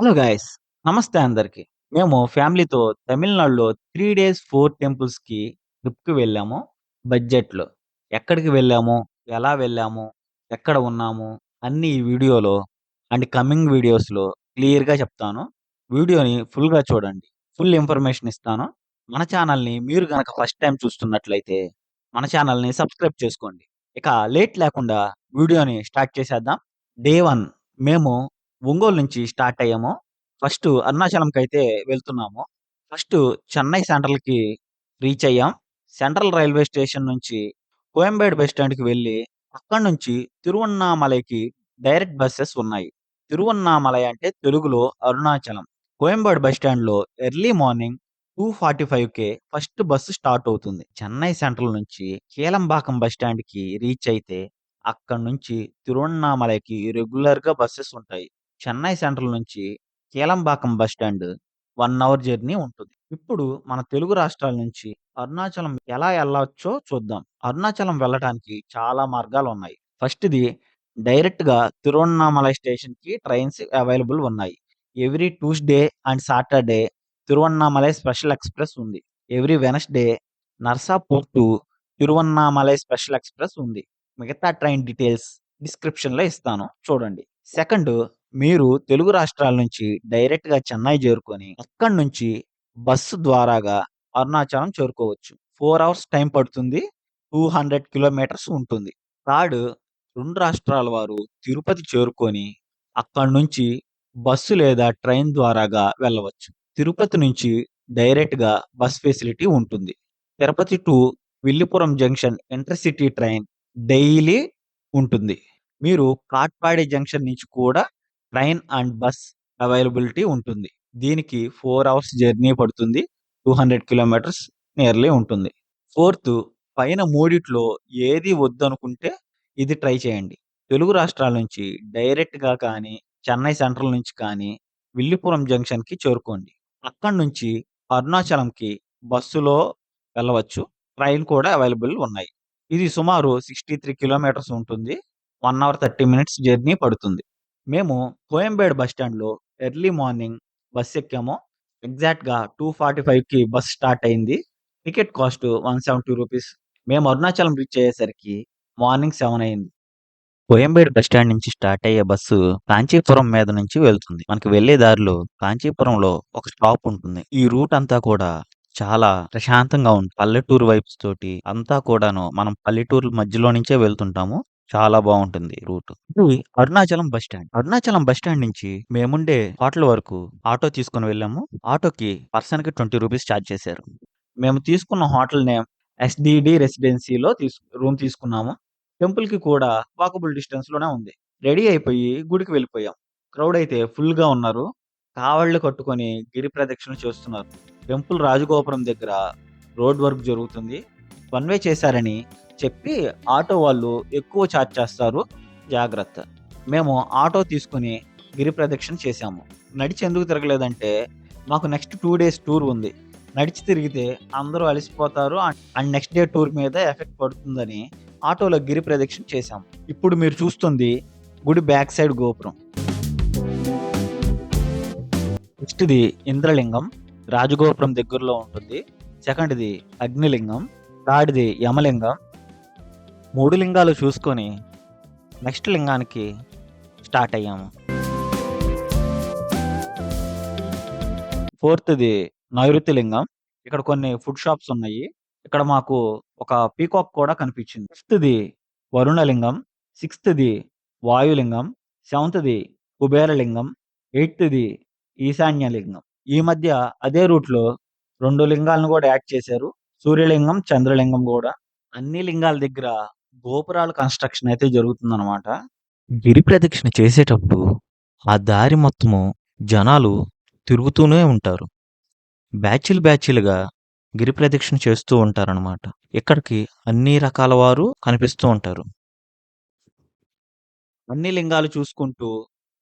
Hello guys నమస్తే అందరికి. మేము ఫ్యామిలీతో తమిళనాడులో త్రీ డేస్ ఫోర్ టెంపుల్స్‌కి ట్రిప్‌కి వెళ్ళాము. బడ్జెట్‌లో. ఎక్కడికి వెళ్ళాము? ఎలా వెళ్ళాము? ఎక్కడ ఉన్నాము? అన్ని ఈ వీడియోలో అండ్ కమింగ్ వీడియోస్‌లో క్లియర్‌గా చెప్తాను. వీడియోని ఫుల్‌గా చూడండి. ఫుల్ ఇన్ఫర్మేషన్ ఇస్తాను. మన ఛానల్‌ని మీరు గనక ఫస్ట్ టైం చూస్తున్నట్లయితే మన ఛానల్‌ని సబ్స్క్రైబ్ చేసుకోండి. ఇక లేట్ లేకుండా వీడియోని స్టార్ట్ చేసేద్దాం. డే వన్ మేము ఒంగోలు నుంచి స్టార్ట్ అయ్యాము. ఫస్ట్ అరుణాచలంకైతే వెళ్తున్నాము. ఫస్ట్ చెన్నై సెంట్రల్‌కి రీచ్ అయ్యాం. సెంట్రల్ రైల్వే స్టేషన్ నుంచి కోయంబేడు బస్ స్టాండ్‌కి వెళ్ళి అక్కడి నుంచి తిరువన్నామలైకి డైరెక్ట్ బస్సెస్ ఉన్నాయి. తిరువన్నామలై అంటే తెలుగులో అరుణాచలం. కోయంబేడు బస్ స్టాండ్‌లో ఎర్లీ మార్నింగ్ 2:45కే ఫస్ట్ బస్సు స్టార్ట్ అవుతుంది. చెన్నై సెంట్రల్ నుంచి కీలంబాకం బస్ స్టాండ్‌కి రీచ్ అయితే అక్కడి నుంచి తిరువన్నామలైకి రెగ్యులర్‌గా బస్సెస్ ఉంటాయి. చెన్నై సెంట్రల్ నుంచి Kilambakkam bus stand one hour journey ఉంటుంది. ఇప్పుడు మన తెలుగు రాష్ట్రాల నుంచి అరుణాచలం ఎలా వెళ్ళవచ్చో చూద్దాం. అరుణాచలం వెళ్ళటానికి చాలా మార్గాలు ఉన్నాయి ఫస్ట్‌ది డైరెక్ట్‌గా తిరువన్నామలై స్టేషన్‌కి ట్రైన్స్ అవైలబుల్ ఉన్నాయి. Every Tuesday and Saturday Tiruvannamalai special express ఉంది. Every Wednesday Narsapur to Tiruvannamalai special express ఉంది. మిగతా ట్రైన్ డీటెయిల్స్ డిస్క్రిప్షన్‌లో ఇస్తాను చూడండి. సెకండ్ మీరు తెలుగు రాష్ట్రాల నుంచి డైరెక్ట్‌గా చెన్నై చేరుకొని అక్కడి నుంచి బస్సు ద్వారాగా అరుణాచలం చేరుకోవచ్చు. ఫోర్ అవర్స్ టైం పడుతుంది. 200 కిలోమీటర్స్ ఉంటుంది. థర్డ్ రెండు రాష్ట్రాల వారు తిరుపతి చేరుకొని అక్కడి నుంచి బస్సు లేదా ట్రైన్ ద్వారాగా వెళ్ళవచ్చు. తిరుపతి నుంచి డైరెక్ట్‌గా బస్ ఫెసిలిటీ ఉంటుంది. Tirupati to Villupuram junction intercity train daily ఉంటుంది. మీరు కాట్పాడి జంక్షన్ నుంచి కూడా ట్రైన్ అండ్ బస్ అవైలబిలిటీ ఉంటుంది. దీనికి ఫోర్ అవర్స్ జర్నీ పడుతుంది. 200 కిలోమీటర్స్ నియర్లీ ఉంటుంది. ఫోర్త్ పైన మూడిట్లో ఏది వద్దనుకుంటే ఇది ట్రై చేయండి. తెలుగు రాష్ట్రాల నుంచి డైరెక్ట్‌గా కానీ, చెన్నై సెంట్రల్ నుంచి కానీ విల్లిపురం జంక్షన్‌కి చేరుకోండి. అక్కడి నుంచి అరుణాచలంకి బస్సులో వెళ్ళవచ్చు. ట్రైన్ కూడా అవైలబుల్ ఉన్నాయి. ఇది సుమారు 63 కిలోమీటర్స్ ఉంటుంది. వన్ అవర్ 30 మినిట్స్ జర్నీ పడుతుంది. మేము Koyambedu bus early morning bus ఎక్కాము. ఎగ్జాక్ట్‌గా 2:45కి బస్ స్టార్ట్ అయింది. టికెట్ కాస్ట్ రూ. 170 మేము అరుణాచలం రీచ్ అయ్యేసరికి మార్నింగ్ 7 అయింది. కోయంబేడు బస్ స్టాండ్ నుంచి స్టార్ట్ అయ్యే బస్సు కాంచీపురం మీద నుంచి వెళ్తుంది. మనకి వెళ్ళే దారిలో కాంచీపురంలో ఒక స్టాప్ ఉంటుంది. ఈ రూట్ అంతా కూడా చాలా ప్రశాంతంగా ఉంటుంది. పల్లెటూరు వైబ్స్ తోటి అంతా కూడాను మనం పల్లెటూరు మధ్యలో నుంచే వెళ్తుంటాము. చాలా బావుంటుంది రూట్. ఇది Arunachalam bus stand. Arunachalam bus stand నుంచి మేముండే హోటల్ వరకు ఆటో తీసుకొని వెళ్ళాము. ఆటోకి పర్సన్‌కి రూ. 20 చార్జ్ చేశారు. మేము తీసుకున్న హోటల్ నేమ్ ఎస్‌డిడి రెసిడెన్సీలో తీస్ రూమ్ తీసుకున్నాము. టెంపుల్‌కి కూడా వాకబుల్ డిస్టెన్స్‌లోనే ఉంది. రెడీ అయిపోయి గుడికి వెళ్ళిపోయాం. క్రౌడ్ అయితే ఫుల్‌గా ఉన్నారు. కావళ్ళు కట్టుకొని గిరి ప్రదక్షిణ చేస్తున్నారు. టెంపుల్ రాజగోపురం దగ్గర రోడ్ వర్క్ జరుగుతుంది. వన్ వే చేశారని చెప్పి ఆటో వాళ్ళు ఎక్కువ చార్జ్ చేస్తారు. జాగ్రత్త. మేము ఆటో తీసుకొని గిరి ప్రదక్షిణ చేశాము. నడిచి ఎందుకు తిరగలేదంటే మాకు నెక్స్ట్ టూ డేస్ టూర్ ఉంది. నడిచి తిరిగితే అందరూ అలసిపోతారు అండ్ నెక్స్ట్ డే టూర్ మీద ఎఫెక్ట్ పడుతుందని ఆటోలో గిరి ప్రదక్షిణ చేశాము. ఇప్పుడు మీరు చూస్తుంది గుడి బ్యాక్ సైడ్ గోపురం. ఫస్ట్‌ది ఇంద్రలింగం రాజగోపురం దగ్గరలో ఉంటుంది. సెకండ్‌ది అగ్నిలింగం. థర్డ్‌ది యమలింగం. మూడు లింగాలు చూసుకొని నెక్స్ట్ లింగానికి స్టార్ట్ అయ్యాము. ఫోర్త్‌ది నైరుతి లింగం. ఇక్కడ కొన్ని ఫుడ్ షాప్స్ ఉన్నాయి. ఇక్కడ మాకు ఒక పీకాక్ కూడా కనిపించింది. ఫిఫ్త్‌ది వరుణలింగం. సిక్స్త్‌ది వాయులింగం. సెవెంత్‌ది కుబేరలింగం. ఎయిత్‌ది ఈశాన్యలింగం. ఈ మధ్య అదే రూట్‌లో రెండు లింగాలను కూడా యాడ్ చేశారు. సూర్యలింగం, చంద్రలింగం కూడా అన్ని లింగాల దగ్గర గోపురాల కన్‌స్ట్రక్షన్ అయితే జరుగుతుందన్నమాట. గిరి ప్రదక్షిణ చేసేటప్పుడు ఆ దారి మొత్తము జనాలు తిరుగుతూనే ఉంటారు. బ్యాచిల్ బ్యాచిల్గా గిరి ప్రదక్షిణ చేస్తూ ఉంటారనమాట ఇక్కడికి అన్ని రకాల వారు కనిపిస్తూ ఉంటారు. అన్ని లింగాలు చూసుకుంటూ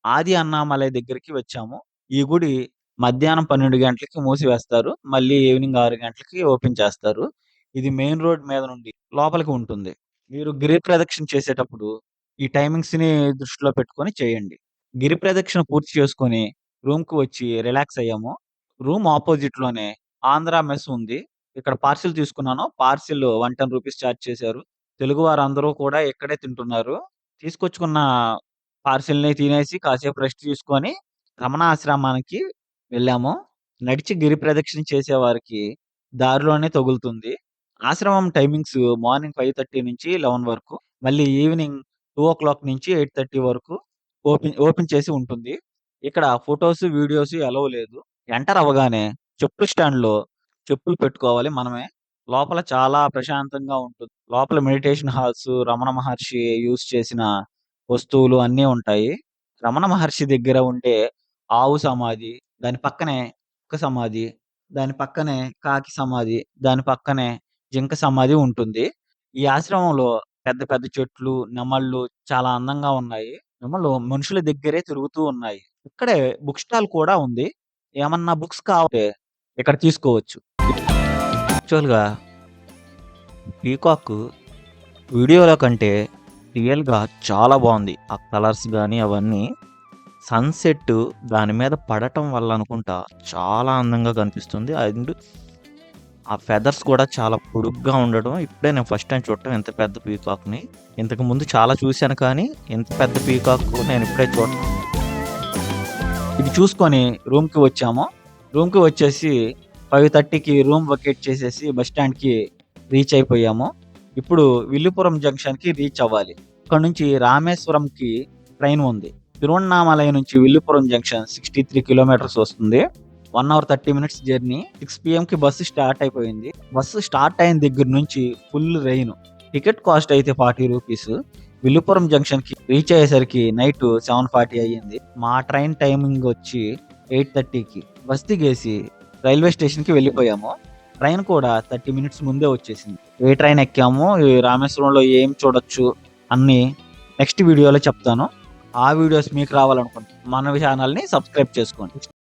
ఆది అన్నామలై దగ్గరికి వచ్చాము. ఈ గుడి మధ్యాహ్నం 12 గంటలకి మూసివేస్తారు. మళ్ళీ ఈవినింగ్ ఆరు గంటలకి ఓపెన్ చేస్తారు. ఇది మెయిన్ రోడ్ మీద నుండి లోపలికి ఉంటుంది. మీరు గిరి ప్రదక్షిణ చేసేటప్పుడు ఈ టైమింగ్స్‌ని దృష్టిలో పెట్టుకొని చేయండి. గిరి ప్రదక్షిణ పూర్తి చేసుకొని రూమ్‌కి వచ్చి రిలాక్స్ అయ్యాము. రూమ్ ఆపోజిట్‌లోనే ఆంధ్ర మెస్ ఉంది. ఇక్కడ పార్సెల్ తీసుకున్నాను. పార్సెల్ రూ. 110 చార్జ్ చేశారు. తెలుగు వారందరూ కూడా ఇక్కడే తింటున్నారు. తీసుకొచ్చుకున్న పార్సిల్‌ని తినేసి కాసేపు రెస్ట్ తీసుకొని రమణ ఆశ్రమానికి వెళ్ళాము. నడిచి గిరి ప్రదక్షిణ చేసేవారికి దారిలోనే తగులుతుంది. ఆశ్రమం టైమింగ్స్ మార్నింగ్ 5:30 నుంచి 11 వరకు. మళ్ళీ ఈవినింగ్ 2:00 నుంచి 8:30 వరకు ఓపెన్ ఓపెన్ చేసి ఉంటుంది. ఇక్కడ ఫోటోస్, వీడియోస్ అలౌ లేదు. ఎంటర్ అవ్వగానే చెప్పుల స్టాండ్‌లో చెప్పులు పెట్టుకోవాలి మనమే. లోపల చాలా ప్రశాంతంగా ఉంటుంది. లోపల meditation halls, Ramana Maharshi use చేసిన వస్తువులు అన్నీ ఉంటాయి. రమణ మహర్షి దగ్గర ఉండే ఆవు సమాధి, దాని పక్కనే కుక్క సమాధి, దాని పక్కనే కాకి సమాధి, దాని పక్కనే జింక సమాధి ఉంటుంది. ఈ ఆశ్రమంలో పెద్ద పెద్ద చెట్లు, నెమళ్ళు చాలా అందంగా ఉన్నాయి. నెమళ్ళు మనుషుల దగ్గరే తిరుగుతూ ఉన్నాయి. ఇక్కడే బుక్ స్టాల్ కూడా ఉంది. ఏమన్నా బుక్స్ కావాలంటే ఇక్కడ తీసుకోవచ్చు. యాక్చువల్‌గా పీకాక్ వీడియోలో కంటే రియల్‌గా చాలా బావుంది. ఆ కలర్స్ గాని అవన్నీ. సన్‌సెట్ దాని మీద పడటం వల్ల అనుకుంటా చాలా అందంగా కనిపిస్తుంది. అండ్ ఆ ఫెదర్స్ కూడా చాలా పొడుగ్గా ఉండడం ఇప్పుడే నేను ఫస్ట్ టైం చూడటం ఇంత పెద్ద పీకాక్‌ని. ఇంతకు ముందు చాలా చూసాను కానీ ఇంత పెద్ద పీకాక్ నేను ఇప్పుడే చూడటం. ఇది చూసుకొని రూమ్‌కి వచ్చాము. రూమ్‌కి వచ్చేసి 5:30కి రూమ్ వకేట్ చేసేసి బస్ స్టాండ్‌కి రీచ్ అయిపోయాము. ఇప్పుడు విల్లుపురం జంక్షన్‌కి రీచ్ అవ్వాలి. ఇక్కడ నుంచి రామేశ్వరంకి ట్రైన్ ఉంది. తిరువన్నామలై నుంచి విల్లుపురం జంక్షన్ 63 కిలోమీటర్స్ వస్తుంది. One hour 30 minutes journey. Six పిఎంకి bus start అయిపోయింది. బస్సు స్టార్ట్ అయిన దగ్గర నుంచి ఫుల్ రెయిన్. టికెట్ కాస్ట్ అయితే ఫార్టీ రూపీస్ విల్లుపురం జంక్షన్‌కి రీచ్ అయ్యేసరికి నైట్ 7:40 అయ్యింది. మా ట్రైన్ టైమింగ్ వచ్చి 8:30కి. బస్ దిగేసి రైల్వే స్టేషన్‌కి వెళ్ళిపోయాము. ట్రైన్ కూడా 30 మినిట్స్ ముందే వచ్చేసింది. ఏ ట్రైన్ ఎక్కాము, రామేశ్వరంలో ఏం చూడొచ్చు అన్నీ నెక్స్ట్ వీడియోలో చెప్తాను. ఆ వీడియోస్ మీకు రావాలనుకుంటున్నాను మన ఛానల్‌ని సబ్స్క్రైబ్ చేసుకోండి.